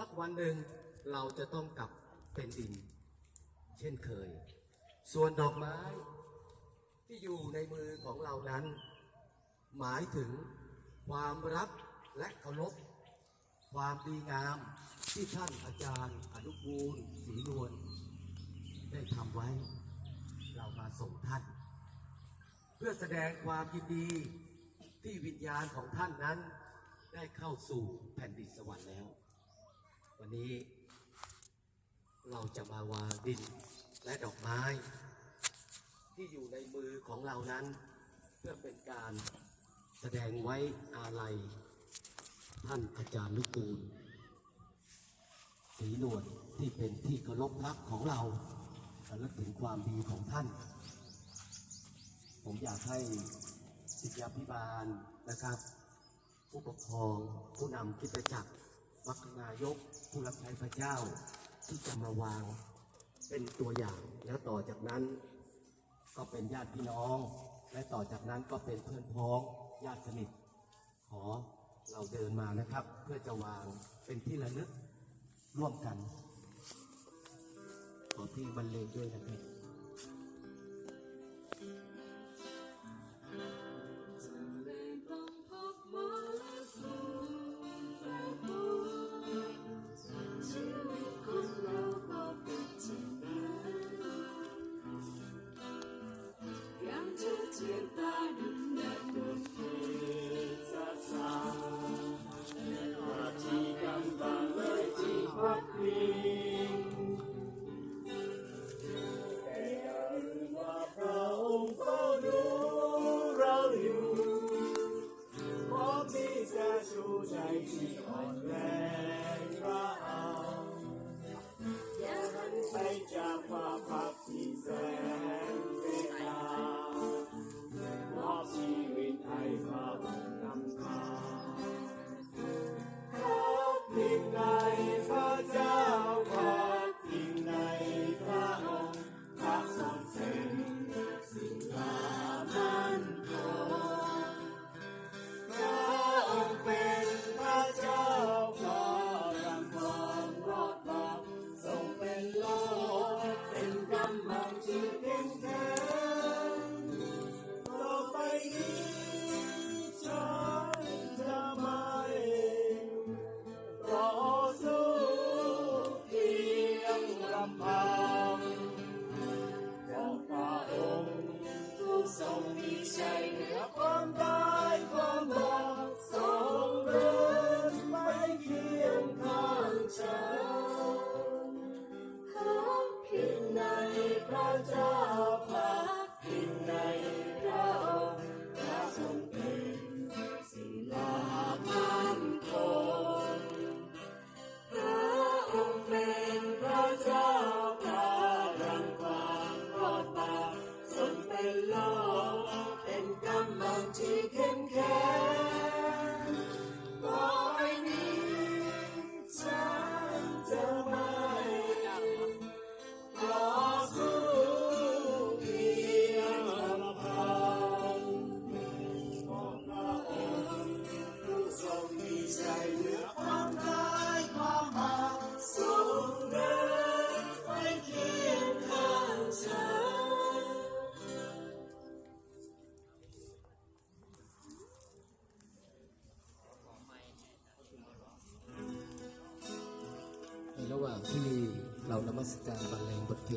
สักวันหนึ่งเราจะต้องกลับเป็นดิน เช่นเคย ส่วนดอกไม้ที่อยู่ในมือของเรานั้น หมายถึงความรักและเคารพความดีงามที่ท่านอาจารย์อนุกูลศรีนวลได้ทำไว้ เรามาส่งท่าน เพื่อแสดงความยินดีที่วิญญาณของท่านนั้น ได้เข้าสู่แผ่นดินสวรรค์แล้ว วันนี้ เราจะมาวางดินและดอกไม้ ที่อยู่ในมือของเรานั้น เพื่อเป็นการแสดงไว้อาลัย ท่านอาจารย์นุกูลศรีนวลที่เป็นที่เคารพรักของเราและลึกถึงความดีของท่าน ผมอยากให้ศิษยาพิบาลนะครับ ผู้ปกครองผู้นำคิดจักร มัคคณายกผู้รับใช้พระเจ้าที่จะมาวางเป็นตัวอย่างแล้วต่อจากนั้นก็เป็นญาติพี่น้อง และต่อจากนั้นก็เป็นเพื่อนพ้องญาติสนิท ขอเราเดินมานะครับ เพื่อจะวางเป็นที่ระลึกร่วมกัน ขอพลงบรรเลงด้วยนะครับ อนแรงระอาอย่าหันไปจากควาพักที่แสนเวทนามอบชีวิตให้พระองค์นำทา ทรงมีชัยเหนือความตายความบาปทรงเดินไปเคียงข้างฉันพักพิงในพระเจ้า ที่เรานมัสการบรรเลงบทเพลง